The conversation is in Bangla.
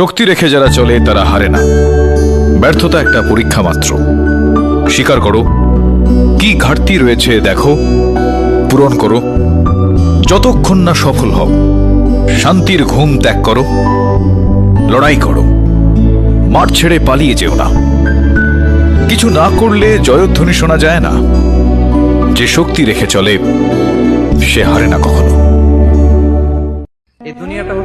শক্তি রেখে যারা চলে, তারা হারে না। ব্যর্থতা একটা পরীক্ষা মাত্র। স্বীকার করো, কি ঘাটতি রয়েছে দেখো, পূরণ করো। যতক্ষণ না সফল হও, শান্তির ঘুম ত্যাগ করো, লড়াই করো। মাঠ ছেড়ে পালিয়ে যেও না। কিছু না করলে জয়ধ্বনি শোনা যায় না। যে শক্তি রেখে চলে, সে হারে না কখনো।